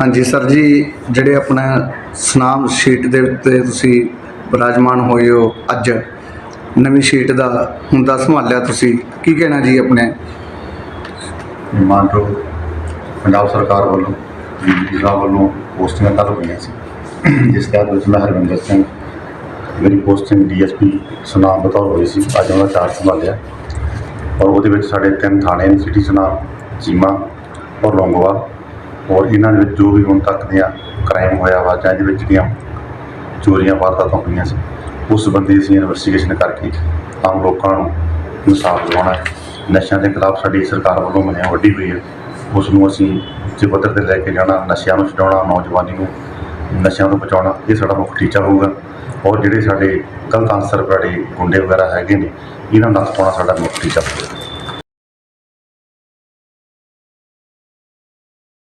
ਹਾਂਜੀ, ਸਰ ਜੀ, ਜਿਹੜੇ ਆਪਣਾ ਸੁਨਾਮ ਸ਼ੀਟ ਦੇ ਉੱਤੇ ਤੁਸੀਂ ਵਿਰਾਜਮਾਨ ਹੋਏ ਹੋ ਅੱਜ, ਨਵੀਂ ਸ਼ੀਟ ਦਾ ਹੁੰਦਾ ਸੰਭਾਲਿਆ ਤੁਸੀਂ, ਕੀ ਕਹਿਣਾ ਜੀ ਆਪਣੇ? ਮਾਨਯੋਗ ਪੰਜਾਬ ਸਰਕਾਰ ਵੱਲੋਂ ਡੀਜੀਪੀ ਸਾਹਿਬ ਵੱਲੋਂ ਪੋਸਟਿੰਗਾਂ ਕੱਲ੍ਹ ਹੋਈਆਂ ਸੀ। ਜਿਸ ਤਹਿਤ ਵਿੱਚ ਮੈਂ ਹਰਵਿੰਦਰ ਸਿੰਘ, ਮੇਰੀ ਪੋਸਟਿੰਗ ਡੀਐਸਪੀ ਸੁਨਾਮ ਬਤੌਰ ਹੋਈ ਸੀ, ਅੱਜ ਉਹਦਾ ਚਾਰਜ ਸੰਭਾਲਿਆ। ਔਰ ਉਹਦੇ ਵਿੱਚ ਸਾਡੇ ਤਿੰਨ ਥਾਣੇ ਨੇ, ਸਿਟੀ ਸੁਨਾਮ, ਚੀਮਾ ਔਰ ਲੌਂਗੋਵਾਲ ਔਰ ਇਹਨਾਂ ਦੇ ਵਿੱਚ ਜੋ ਵੀ ਹੁਣ ਤੱਕ ਦੀਆਂ ਕ੍ਰਾਈਮ ਹੋਇਆ ਵਾ ਜਾਂ ਇਹਦੇ ਵਿੱਚ ਜਿਹੜੀਆਂ ਚੋਰੀਆਂ ਵਾਰਦਾਤਾਂ ਹੋਈਆਂ ਸੀ, ਉਸ ਸੰਬੰਧੀ ਅਸੀਂ ਇਨਵੈਸਟੀਗੇਸ਼ਨ ਕਰਕੇ ਆਮ ਲੋਕਾਂ ਨੂੰ ਇਨਸਾਫ ਦਿਵਾਉਣਾ ਹੈ। ਨਸ਼ਿਆਂ ਦੇ ਖਿਲਾਫ ਸਾਡੀ ਸਰਕਾਰ ਵੱਲੋਂ ਮੁਹਿੰਮ ਵੱਡੀ ਹੋਈ ਹੈ। ਉਸ ਨੂੰ ਅਸੀਂ ਉੱਚੇ ਪੱਧਰ ਤੇ ਲੈ ਕੇ ਜਾਣਾ, ਨਸ਼ਿਆਂ ਨੂੰ ਛਡਾਉਣਾ, ਨੌਜਵਾਨੀ ਨੂੰ ਨਸ਼ਿਆਂ ਤੋਂ ਬਚਾਉਣਾ, ਇਹ ਸਾਡਾ ਮੁੱਖ ਟੀਚਾ ਹੋਊਗਾ। ਔਰ ਜਿਹੜੇ ਸਾਡੇ ਗਲਤ ਅਨਸਰ ਵਾਲੇ ਗੁੰਡੇ ਵਗੈਰਾ ਹੈਗੇ ਨੇ, ਇਹਨਾਂ ਨੂੰ ਨੱਥ ਪਾਉਣਾ ਸਾਡਾ ਮੁੱਖ ਟੀਚਾ ਹੋਊਗਾ।